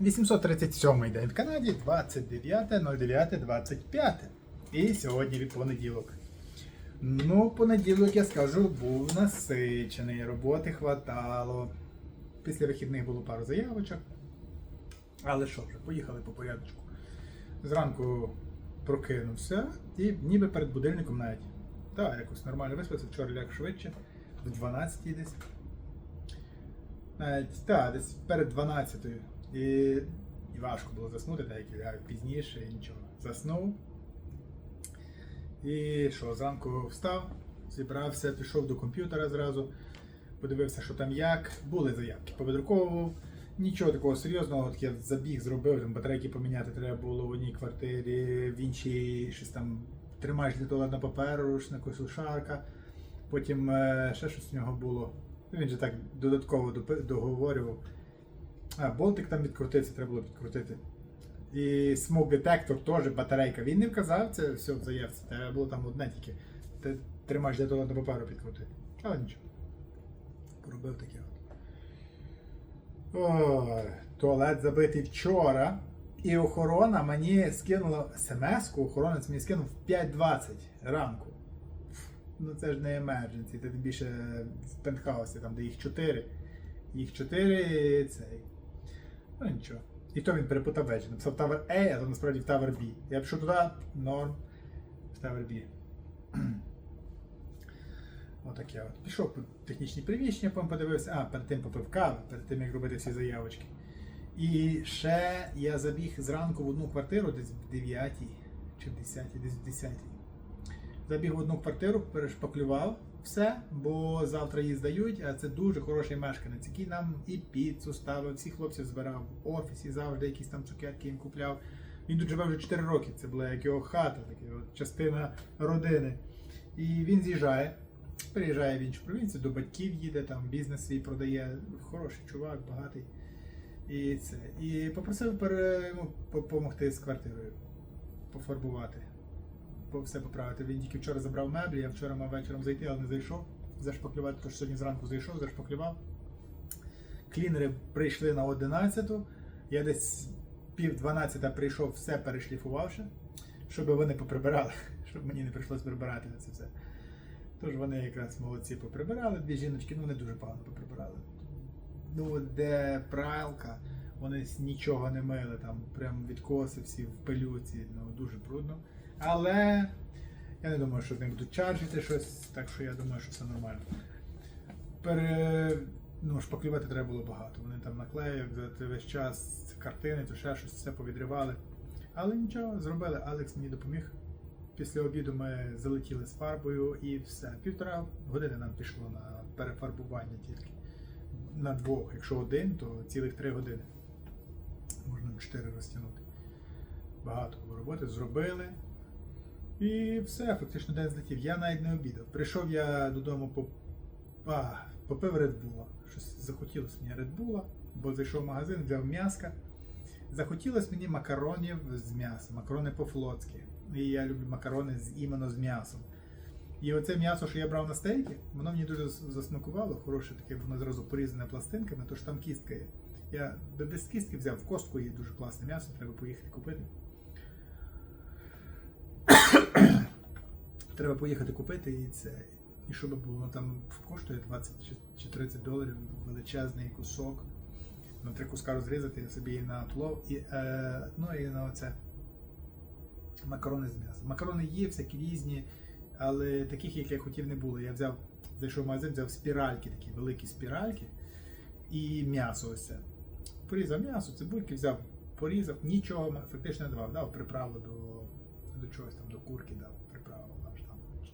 837 день в Канаді, 29.09.25. І сьогодні від понеділок. Ну, понеділок, я скажу, був насичений, роботи хватало. Після вихідних було пару заявочок. Але що вже, поїхали по порядочку. Зранку прокинувся і ніби перед будильником навіть. Так, якось нормально виспався, вчора ляг швидше, в 12 десь. Навіть, так, десь перед 12 і, і важко було заснути, так як я пізніше і нічого. Заснув. І що, зранку встав, зібрався, пішов до комп'ютера зразу, подивився, що там як. Були заявки, повидруковував. Нічого такого серйозного, от я забіг зробив, там батарейки поміняти треба було в одній квартирі, в іншій щось там тримаєш для туалетного паперу, рушнику, сушарка. Потім е, ще щось в нього було. Він же так додатково договорював. А, болтик там відкрутився, треба було підкрутити. І смок детектор теж батарейка. Він не вказав це все в заявці. Треба було там одне тільки. Ти тримаєш для туалетного паперу підкрутити. Але нічого. Поробив таке. Ой, туалет забитий вчора. І охорона мені скинула смс-ку, охоронець мені скинув в 5.20 ранку. Ну це ж не emergency, це більше в пентхаусі, там де їх 4. Їх 4 цей. Ну нічого. І то він перепутав вечір. Написав Tower A, а то насправді в Tower B. Я пішов туди, норм, в Tower B. Отаке от. Пішов технічні приміщення, потім подивився, а, перед тим попив каву, перед тим як робити всі заявочки. І ще я забіг зранку в одну квартиру, десь в 9 чи в 10, десь в 10. Забіг в одну квартиру, перешпаклював все, бо завтра її здають, а це дуже хороший мешканець, який нам і піцу ставив, всіх хлопців збирав в офісі, завжди якісь там цукерки їм купляв. Він тут живе вже 4 роки, це була як його хата, така частина родини. І він з'їжджає, приїжджає в іншу провінцію, до батьків їде, там бізнес свій продає. Хороший чувак, багатий. І це. І попросив пере, допомогти з квартирою, пофарбувати, по все поправити. Він тільки вчора забрав меблі, я вчора мав вечором зайти, але не зайшов. Зашпаклювати, тож сьогодні зранку зайшов, зашпаклював. Клінери прийшли на 11 Я десь пів 12 прийшов, все перешліфувавши, щоб вони поприбирали, щоб мені не прийшлось прибирати на це все. Тож вони якраз молодці поприбирали, дві жіночки, ну не дуже погано поприбирали. Ну, де пралка, вони нічого не мили, там прям відкоси всі в пилюці, ну дуже брудно. Але я не думаю, що вони будуть чаржити щось, так що я думаю, що все нормально. Пере... Ну, шпаклювати треба було багато. Вони там наклеїв за весь час картини, то ще щось все повідривали. Але нічого, зробили. Алекс мені допоміг. Після обіду ми залетіли з фарбою і все. Півтора години нам пішло на перефарбування тільки. На двох. Якщо один, то цілих три години. Можна чотири розтягнути. Багато було роботи, зробили. І все, фактично день злетів. Я навіть не обідав. Прийшов я додому по а, попив Red Bull. Щось захотілося мені Red Bull, бо зайшов в магазин, взяв м'яска. Захотілося мені макаронів з м'ясом, макарони по-флотськи. І я люблю макарони з іменно з м'ясом. І оце м'ясо, що я брав на стейки, воно мені дуже зас- засмакувало, хороше таке, воно зразу порізане пластинками, тож там кістка є. Я без кістки взяв в костку, є дуже класне м'ясо, треба поїхати купити. Треба поїхати купити і це. І щоб було там коштує 20 чи- чи 30 доларів величезний кусок. На три куска розрізати собі і на плов, і, е, ну і на оце макарони з м'ясом. Макарони є, всякі різні, але таких, як я хотів, не було. Я взяв, зайшов в магазин, взяв спіральки, такі великі спіральки і м'ясо ось це. Порізав м'ясо, цибульки взяв, порізав, нічого фактично не давав. Дав приправу до, до чогось там, до курки дав приправу, там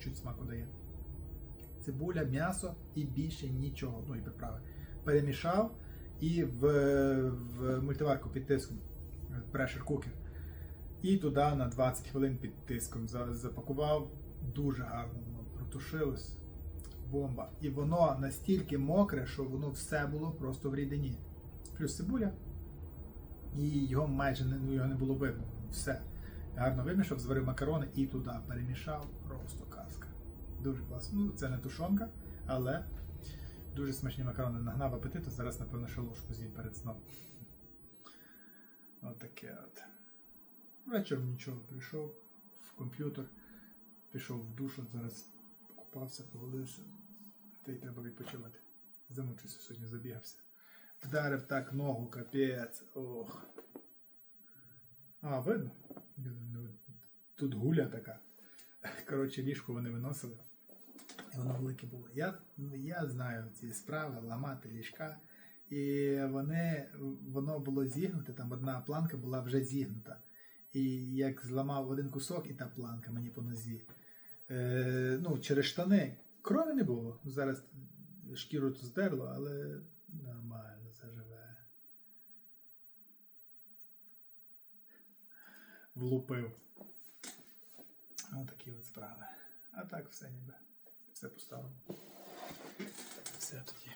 чуть смаку дає. Цибуля, м'ясо і більше нічого. Ну і приправи. Перемішав і в, в мультиварку під тиском, pressure cooker. І туди на 20 хвилин під тиском запакував. Дуже гарно воно протушилось. Бомба. І воно настільки мокре, що воно все було просто в рідині. Плюс цибуля. І його майже не, ну, його не було видно. Все. Гарно вимішав, зварив макарони і туди перемішав. Просто казка. Дуже класно. Ну, це не тушонка, але дуже смачні макарони. Нагнав апетиту. Зараз, напевно, ще ложку з'їм перед сном. таке от. Вечором нічого прийшов в комп'ютер, пішов в душ, от зараз купався, поголився. Та й треба відпочивати. Замучився сьогодні, забігався. Вдарив так ногу, капець. Ох. А, видно? Видно. Тут гуля така. Коротше, ліжко вони виносили. І воно велике було. Я, я знаю ці справи, ламати ліжка. І вони, воно було зігнуте, там одна планка була вже зігнута. І як зламав один кусок, і та планка мені по нозі. Е, ну, через штани. Крові не було. Зараз шкіру здерло, але нормально Влупив. Отакі от справи. А так все ніби. Все поставимо. Все тоді.